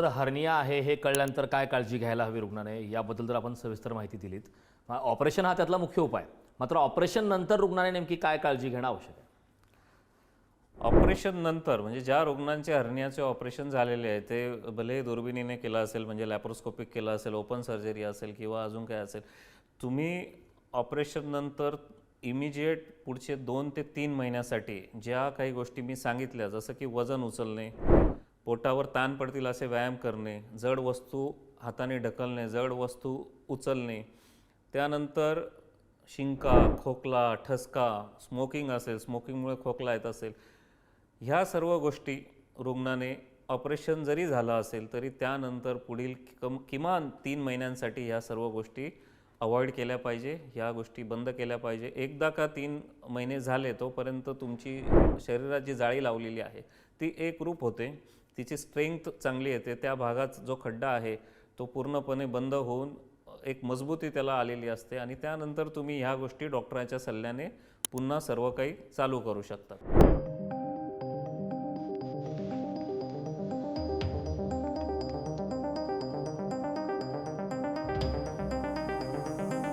जर हर्निया आहे हे कळल्यानंतर काय काळजी घ्यायला हवी रुग्णाने? याबद्दल जर आपण सविस्तर माहिती दिलीत. ऑपरेशन हा त्यातला मुख्य उपाय. मात्र ऑपरेशन नंतर रुग्णाने नेमकी काय काळजी घेणं आवश्यक आहे? ऑपरेशन नंतर म्हणजे ज्या रुग्णांचे हर्नियाचे ऑपरेशन झालेले आहे ते भले दुर्बिणीने केलं असेल म्हणजे लॅप्रोस्कोपिक केलं असेल ओपन सर्जरी असेल किंवा अजून काय असेल तुम्ही ऑपरेशन नंतर इमिजिएट पुढचे दोन ते तीन महिन्यासाठी ज्या काही गोष्टी मी सांगितल्या जसं की वजन उचलणे पोटावर ताण पडतील असे व्यायाम करणे जड वस्तू हाताने ढकलणे जड वस्तू उचलणे त्यानंतर शिंका खोकला ठसका स्मोकिंग असेल स्मोकिंगमुळे खोकला येत असेल ह्या सर्व गोष्टी रुग्णाने ऑपरेशन जरी झालं असेल तरी त्यानंतर पुढील कम किमान तीन महिन्यांसाठी ह्या सर्व गोष्टी अवॉइड केल्या पाहिजे ह्या गोष्टी बंद केल्या पाहिजे. एकदा का तीन महिने झाले तोपर्यंत तुमची शरीरात जी जाळी लावलेली आहे ती एक रूप होते. तिची स्ट्रेंथ चांगली येते त्या भागात जो खड्डा आहे तो पूर्णपणे बंद होऊन एक मजबूती त्याला आलेली असते आणि त्यानंतर तुम्ही ह्या गोष्टी डॉक्टरांच्या सल्ल्याने पुन्हा सर्व काही चालू करू शकता.